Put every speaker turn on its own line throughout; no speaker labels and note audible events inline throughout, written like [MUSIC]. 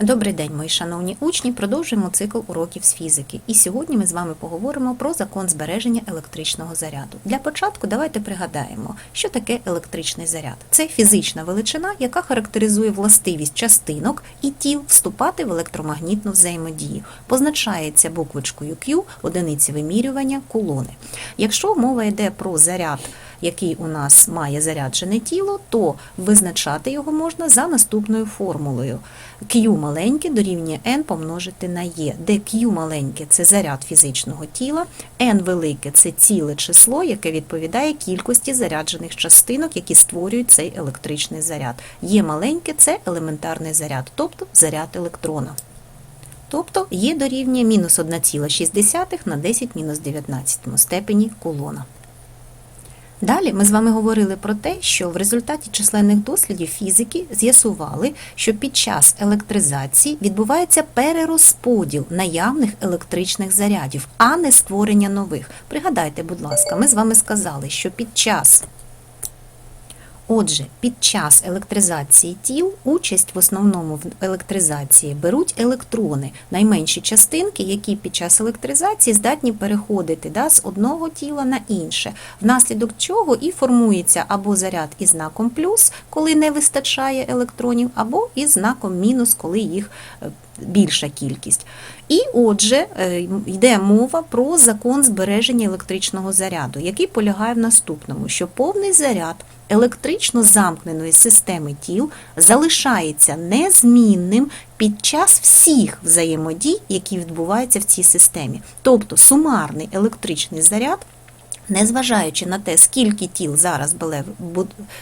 Добрий день, мої шановні учні. Продовжуємо цикл уроків з фізики. І сьогодні ми з вами поговоримо про закон збереження електричного заряду. Для початку давайте пригадаємо, що таке електричний заряд. Це фізична величина, яка характеризує властивість частинок і тіл вступати в електромагнітну взаємодію. Позначається буквочкою Q одиниці вимірювання кулони. Якщо мова йде про заряд, який у нас має заряджене тіло, то визначати його можна за наступною формулою. Q маленьке дорівнює n помножити на e, де Q маленьке це заряд фізичного тіла, n велике це ціле число, яке відповідає кількості заряджених частинок, які створюють цей електричний заряд. Є маленьке це елементарний заряд, тобто заряд електрона. Тобто є дорівнює мінус 1,6 на 10 мінус 19 степені кулона. Далі ми з вами говорили про те, що в результаті численних дослідів фізики з'ясували, що під час електризації відбувається перерозподіл наявних електричних зарядів, а не створення нових. Пригадайте, будь ласка, ми з вами сказали, що під час Отже, під час електризації тіл участь в основному в електризації беруть електрони, найменші частинки, які під час електризації здатні переходити да, з одного тіла на інше, внаслідок чого і формується або заряд із знаком плюс, коли не вистачає електронів, або із знаком мінус, коли їх е, більша кількість. І отже, е, йде мова про закон збереження електричного заряду, який полягає в наступному, що повний заряд електрично замкненої системи тіл залишається незмінним під час всіх взаємодій, які відбуваються в цій системі. Тобто сумарний електричний заряд. Незважаючи на те, скільки тіл зараз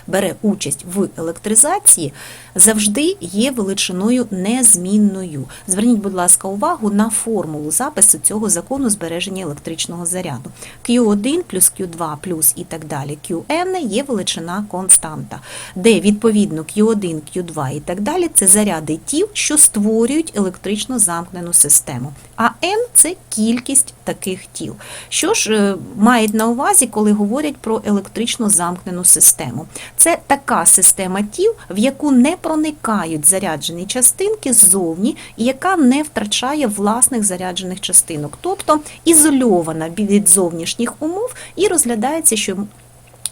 бере, участь в електризації, завжди є величиною незмінною. Зверніть, будь ласка, увагу на формулу запису цього закону збереження електричного заряду. Q1 плюс Q2 плюс і так далі Qn є величина константа, де відповідно Q1, Q2 і так далі це заряди тіл, що створюють електрично замкнену систему. А n – це кількість таких тіл. Що ж е, мають на увазі, коли говорять про електрично замкнену систему? Це така система тіл, в яку не проникають заряджені частинки ззовні, і яка не втрачає власних заряджених частинок, тобто ізольована від зовнішніх умов і розглядається, що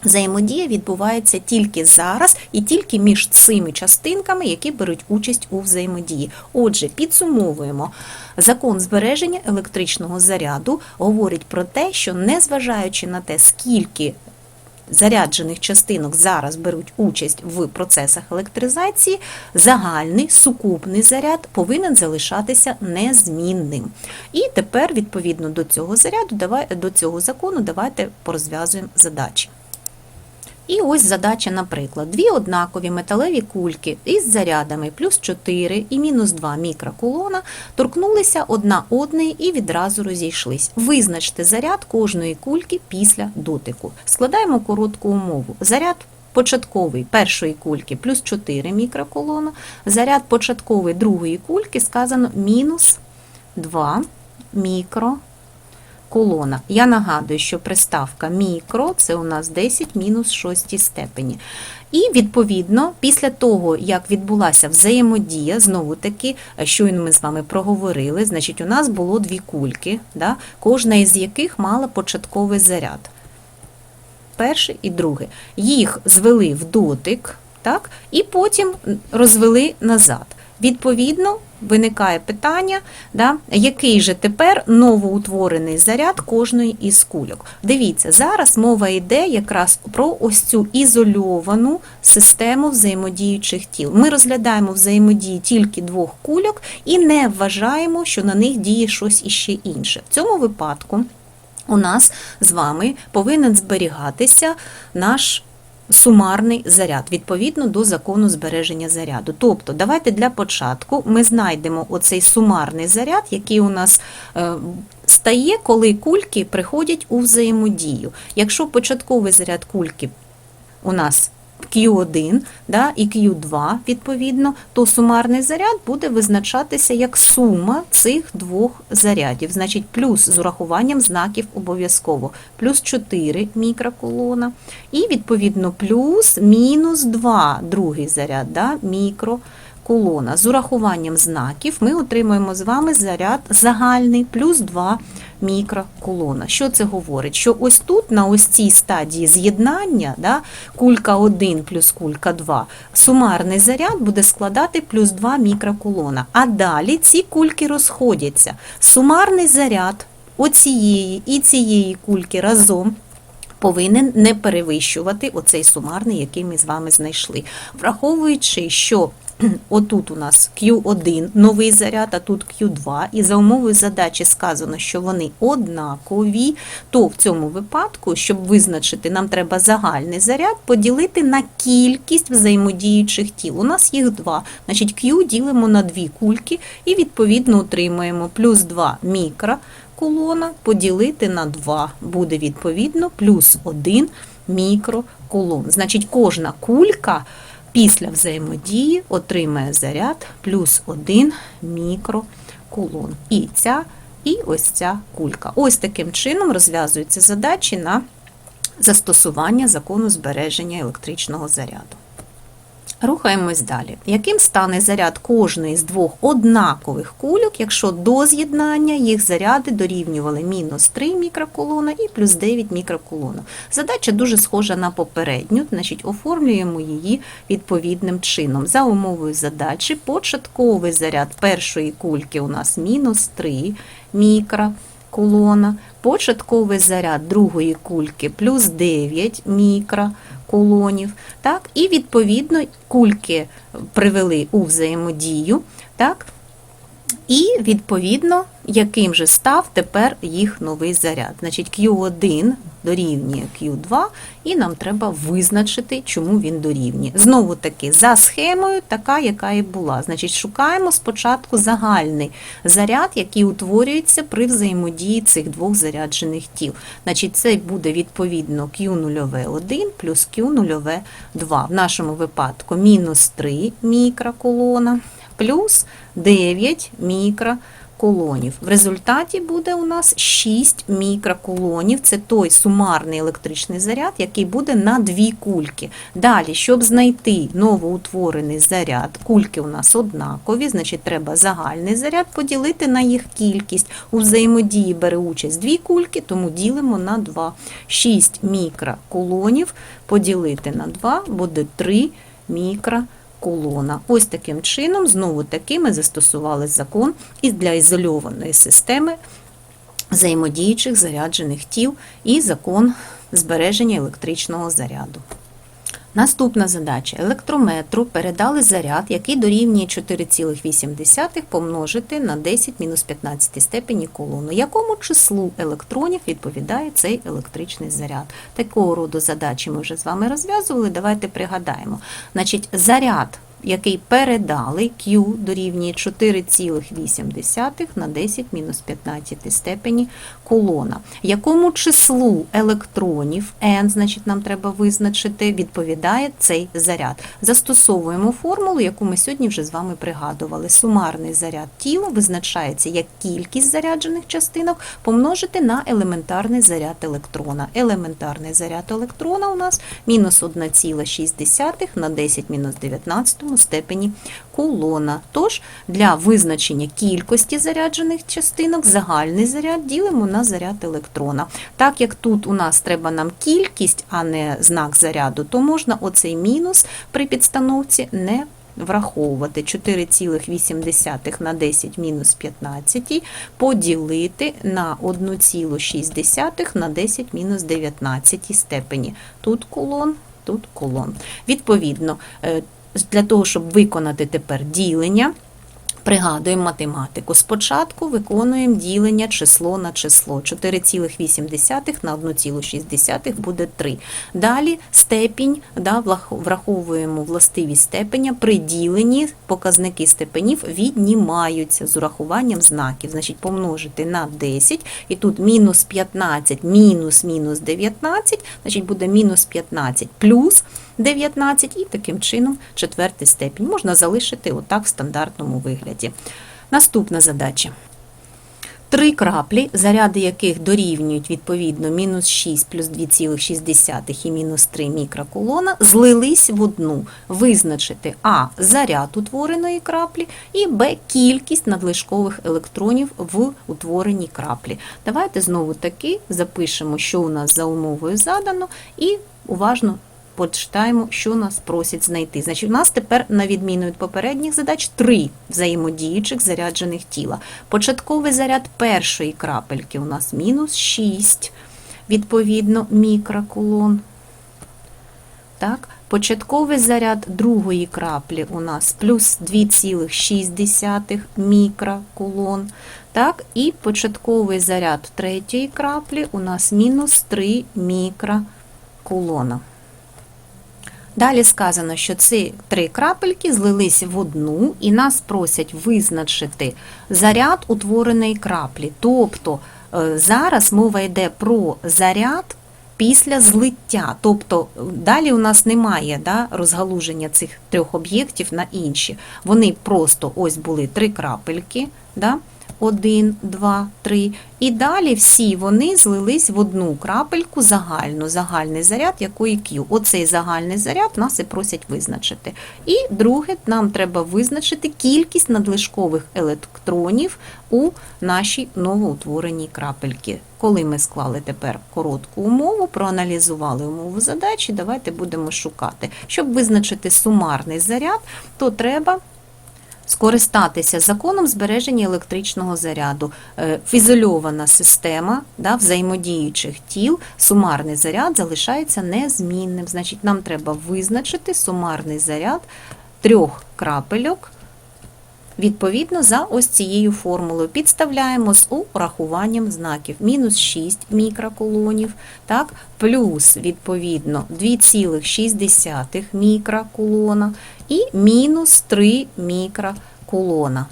Взаємодія відбувається тільки зараз і тільки між цими частинками, які беруть участь у взаємодії. Отже, підсумовуємо, закон збереження електричного заряду говорить про те, що незважаючи на те, скільки заряджених частинок зараз беруть участь в процесах електризації, загальний сукупний заряд повинен залишатися незмінним. І тепер, відповідно до цього заряду, до цього закону, давайте порозв'язуємо задачі. І ось задача, наприклад, дві однакові металеві кульки із зарядами плюс 4 і мінус 2 мікрокулона торкнулися одна одної і відразу розійшлись. Визначте заряд кожної кульки після дотику. Складаємо коротку умову. Заряд початковий першої кульки плюс 4 мікрокулона, заряд початковий другої кульки сказано мінус 2 мікрокулона колона. Я нагадую, що приставка мікро це у нас 10 мінус 6 степені. І, відповідно, після того, як відбулася взаємодія, знову таки, щойно ми з вами проговорили, значить, у нас було дві кульки, да, кожна із яких мала початковий заряд. Перший і другий. Їх звели в дотик, так, і потім розвели назад. Відповідно, виникає питання, да, який же тепер новоутворений заряд кожної із кульок. Дивіться, зараз мова йде якраз про ось цю ізольовану систему взаємодіючих тіл. Ми розглядаємо взаємодії тільки двох кульок і не вважаємо, що на них діє щось іще інше. В цьому випадку у нас з вами повинен зберігатися наш сумарний заряд відповідно до закону збереження заряду. Тобто, давайте для початку ми знайдемо оцей сумарний заряд, який у нас е, стає, коли кульки приходять у взаємодію. Якщо початковий заряд кульки у нас Q1 да, і Q2, відповідно, то сумарний заряд буде визначатися як сума цих двох зарядів. Значить, плюс з урахуванням знаків обов'язково. Плюс 4 мікроколона. І, відповідно, плюс мінус 2 другий заряд, да, мікроколона. З урахуванням знаків ми отримуємо з вами заряд загальний плюс 2 мікрокулона. Що це говорить? Що ось тут, на ось цій стадії з'єднання, да, кулька 1 плюс кулька 2, сумарний заряд буде складати плюс 2 мікрокулона. А далі ці кульки розходяться. Сумарний заряд оцієї і цієї кульки разом повинен не перевищувати оцей сумарний, який ми з вами знайшли. Враховуючи, що [CLEARS THROAT] отут у нас Q1 новий заряд, а тут Q2, і за умовою задачі сказано, що вони однакові, то в цьому випадку, щоб визначити, нам треба загальний заряд поділити на кількість взаємодіючих тіл. У нас їх два. Значить, Q ділимо на дві кульки і відповідно отримуємо плюс 2 мікро кулона поділити на 2 буде відповідно плюс 1 мікрокулон. Значить, кожна кулька після взаємодії отримає заряд плюс 1 мікрокулон. І ця, і ось ця кулька. Ось таким чином розв'язуються задачі на застосування закону збереження електричного заряду. Рухаємось далі. Яким стане заряд кожної з двох однакових кульок, якщо до з'єднання їх заряди дорівнювали мінус 3 мікрокулона і плюс 9 мікрокулона? Задача дуже схожа на попередню, значить оформлюємо її відповідним чином. За умовою задачі початковий заряд першої кульки у нас мінус 3 мікрокулона, початковий заряд другої кульки плюс 9 мікрокулонів. Так? І відповідно кульки привели у взаємодію. Так? І відповідно, яким же став тепер їх новий заряд. Значить, Q1 дорівнює Q2, і нам треба визначити, чому він дорівнює. Знову таки, за схемою, така, яка і була. Значить, шукаємо спочатку загальний заряд, який утворюється при взаємодії цих двох заряджених тіл. Значить, це буде відповідно Q0V1 плюс Q0V2. В нашому випадку мінус 3 мікроколона плюс 9 мікроколонів. В результаті буде у нас 6 мікроколонів. Це той сумарний електричний заряд, який буде на дві кульки. Далі, щоб знайти новоутворений заряд, кульки у нас однакові, значить треба загальний заряд поділити на їх кількість. У взаємодії бере участь дві кульки, тому ділимо на 2. 6 мікроколонів поділити на 2 буде 3 мікроколонів колона. Ось таким чином, знову таки, ми застосували закон і для ізольованої системи взаємодіючих заряджених тіл і закон збереження електричного заряду. Наступна задача. Електрометру передали заряд, який дорівнює 4,8 помножити на 10 мінус 15 степені колону. Якому числу електронів відповідає цей електричний заряд? Такого роду задачі ми вже з вами розв'язували. Давайте пригадаємо. Значить, заряд який передали Q дорівнює 4,8 на 10 мінус 15 степені колона. Якому числу електронів n, значить, нам треба визначити, відповідає цей заряд. Застосовуємо формулу, яку ми сьогодні вже з вами пригадували. Сумарний заряд тіла визначається як кількість заряджених частинок помножити на елементарний заряд електрона. Елементарний заряд електрона у нас мінус 1,6 на 10 мінус 19 степені кулона. Тож для визначення кількості заряджених частинок загальний заряд ділимо на заряд електрона. Так як тут у нас треба нам кількість, а не знак заряду, то можна оцей мінус при підстановці не Враховувати 4,8 на 10 мінус 15 поділити на 1,6 на 10 мінус 19 степені. Тут кулон, тут кулон. Відповідно, е, для того, щоб виконати тепер ділення, Пригадуємо математику. Спочатку виконуємо ділення число на число. 4,8 на 1,6 буде 3. Далі степінь, да, враховуємо властивість степеня, при діленні показники степенів віднімаються з урахуванням знаків. Значить, помножити на 10, і тут мінус 15, мінус мінус 19, значить буде мінус 15 плюс 19, і таким чином четвертий степінь можна залишити отак в стандартному вигляді. Наступна задача. Три краплі, заряди яких дорівнюють відповідно мінус 6 плюс 2,6 і мінус 3 мікрокулона, злились в одну. Визначити А заряд утвореної краплі і Б кількість надлишкових електронів в утвореній краплі. Давайте знову таки запишемо, що у нас за умовою задано, і уважно почитаємо, що нас просять знайти. Значить, у нас тепер, на відміну від попередніх задач, три взаємодіючих заряджених тіла. Початковий заряд першої крапельки у нас мінус 6, відповідно, мікрокулон. Так, початковий заряд другої краплі у нас плюс 2,6 мікрокулон. Так, і початковий заряд третьої краплі у нас мінус 3 мікрокулона. Далі сказано, що ці три крапельки злились в одну і нас просять визначити заряд утвореної краплі. Тобто е, зараз мова йде про заряд після злиття. Тобто далі у нас немає да, розгалуження цих трьох об'єктів на інші. Вони просто ось були три крапельки. Да, 1, 2, 3. І далі всі вони злились в одну крапельку загальну, загальний заряд, якої Q. Оцей загальний заряд нас і просять визначити. І друге, нам треба визначити кількість надлишкових електронів у нашій новоутвореній крапельці. Коли ми склали тепер коротку умову, проаналізували умову задачі, давайте будемо шукати. Щоб визначити сумарний заряд, то треба скористатися законом збереження електричного заряду. Е, Ізольована система да, взаємодіючих тіл, сумарний заряд залишається незмінним. Значить, нам треба визначити сумарний заряд трьох крапельок. Відповідно, за ось цією формулою підставляємо з урахуванням знаків мінус 6 мікрокулонів, так, плюс, відповідно, 2,6 мікрокулона і мінус 3 мікрокулона.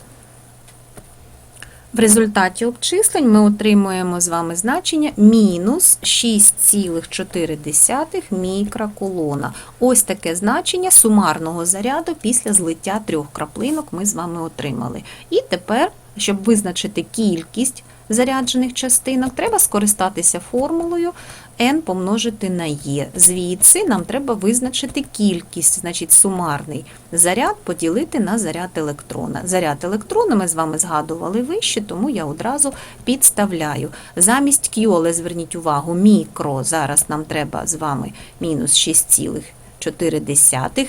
В результаті обчислень ми отримуємо з вами значення мінус 6,4 мікрокулона. Ось таке значення сумарного заряду після злиття трьох краплинок ми з вами отримали. І тепер, щоб визначити кількість заряджених частинок, треба скористатися формулою n помножити на e. Звідси нам треба визначити кількість, значить сумарний заряд поділити на заряд електрона. Заряд електрона ми з вами згадували вище, тому я одразу підставляю. Замість Q, але зверніть увагу, мікро, зараз нам треба з вами мінус 6, 4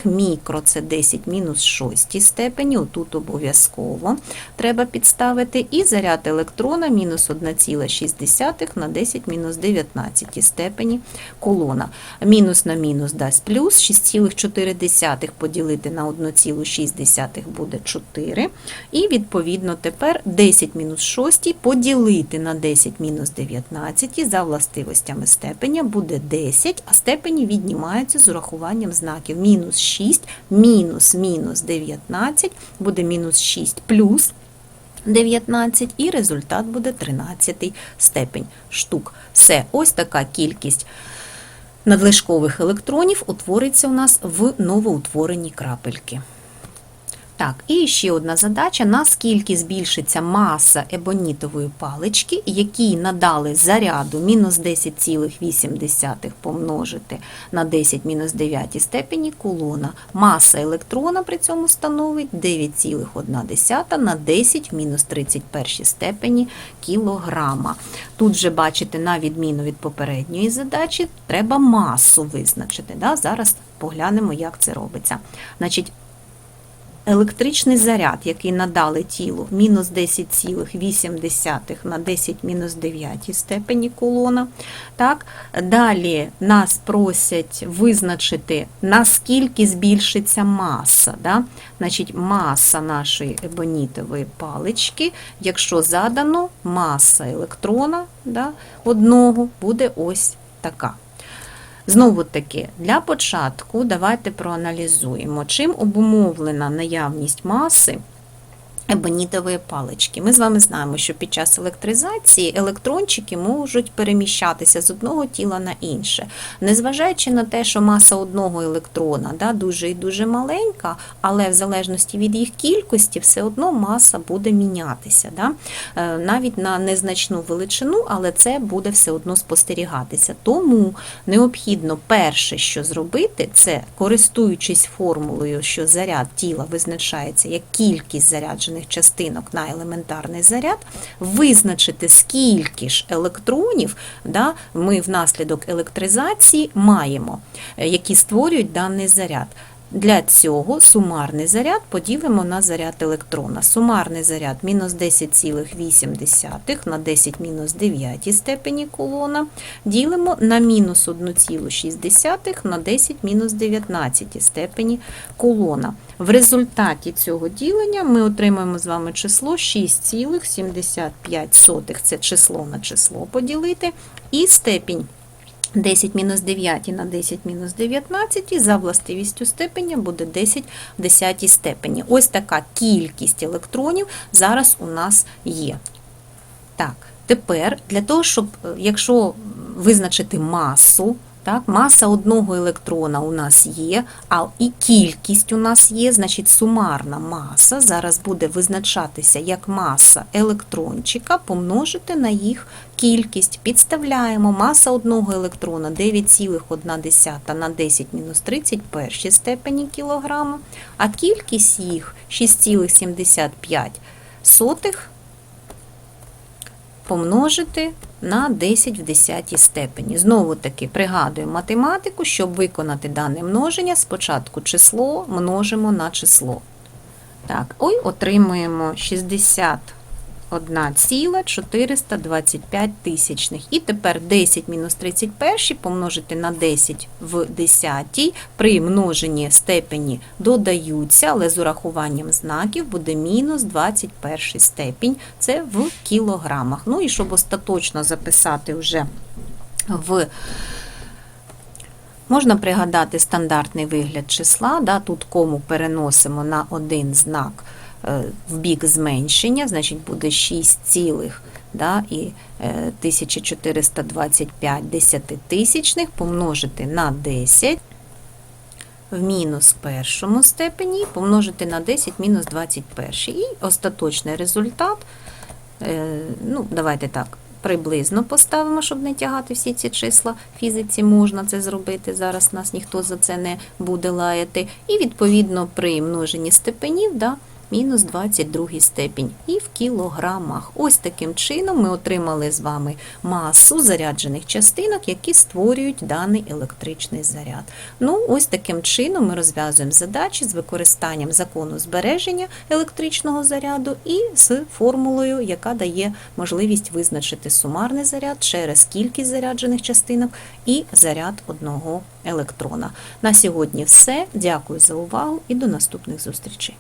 мікро це 10 мінус 6 степені, отут обов'язково треба підставити, і заряд електрона мінус 1,6 на 10 мінус 19 степені колона. Мінус на мінус дасть плюс, 6,4 поділити на 1,6 буде 4. І відповідно тепер 10 мінус 6 поділити на 10 мінус 19 за властивостями степеня буде 10, а степені віднімаються з урахуванням знаків мінус 6, мінус мінус 19, буде мінус 6 плюс 19, і результат буде 13 степень штук. Все, ось така кількість надлишкових електронів утвориться у нас в новоутвореній крапельки. Так, і ще одна задача: наскільки збільшиться маса ебонітової палички, якій надали заряду мінус 10,8 помножити на 10 мінус 9 степені кулона. Маса електрона при цьому становить 9,1 на 10 мінус 31 степені кілограма. Тут вже бачите, на відміну від попередньої задачі, треба масу визначити. Да? Зараз поглянемо, як це робиться. Значить, Електричний заряд, який надали тілу, мінус 10,8 на 10 мінус 9 степені кулона. Так? Далі нас просять визначити, наскільки збільшиться маса. Да? Значить, Маса нашої ебонітової палички, якщо задано маса електрона да, одного, буде ось така. Знову таки, для початку давайте проаналізуємо, чим обумовлена наявність маси ебонітової палички. Ми з вами знаємо, що під час електризації електрончики можуть переміщатися з одного тіла на інше. Незважаючи на те, що маса одного електрона да, дуже і дуже маленька, але в залежності від їх кількості, все одно маса буде мінятися. Да? Е, Навіть на незначну величину, але це буде все одно спостерігатися. Тому необхідно перше, що зробити, це користуючись формулою, що заряд тіла визначається як кількість заряджених частинок на елементарний заряд, визначити, скільки ж електронів да, ми внаслідок електризації маємо, е, які створюють даний заряд. Для цього сумарний заряд поділимо на заряд електрона. Сумарний заряд мінус 10,8 на 10 мінус 9 степені кулона ділимо на мінус 1,6 на 10 мінус 19 степені кулона. В результаті цього ділення ми отримаємо з вами число 6,75. Це число на число поділити, і степінь 10 мінус 9 на 10 мінус 19 за властивістю степеня буде 10 в 10 степені. Ось така кількість електронів зараз у нас є. Так, тепер для того, щоб, е, якщо визначити масу, так, маса одного електрона у нас є, а і кількість у нас є, значить сумарна маса зараз буде визначатися як маса електрончика помножити на їх кількість. Підставляємо маса одного електрона 9,1 на 10 мінус 31 степені кілограма, а кількість їх 6,75 сотих помножити на 10 в 10 степені. Знову таки пригадуємо математику, щоб виконати дане множення, спочатку число множимо на число. Так, ой, отримуємо 61,425 тисячних. І тепер 10 мінус 31 помножити на 10 в 10 при множенні степені додаються, але з урахуванням знаків буде мінус 21 степінь. Це в кілограмах. Ну і щоб остаточно записати вже в Можна пригадати стандартний вигляд числа, да, тут кому переносимо на один знак в бік зменшення, значить буде 6 цілих да, і е, 1425 десятитисячних помножити на 10 в мінус першому степені помножити на 10 мінус 21. І остаточний результат, е, ну, давайте так, приблизно поставимо, щоб не тягати всі ці числа. В фізиці можна це зробити. Зараз нас ніхто за це не буде лаяти. І відповідно при множенні степенів, да, мінус 22 степінь. І в кілограмах. Ось таким чином ми отримали з вами масу заряджених частинок, які створюють даний електричний заряд. Ну, ось таким чином ми розв'язуємо задачі з використанням закону збереження електричного заряду і з формулою, яка дає можливість визначити сумарний заряд через кількість заряджених частинок і заряд одного електрона. На сьогодні все. Дякую за увагу і до наступних зустрічей.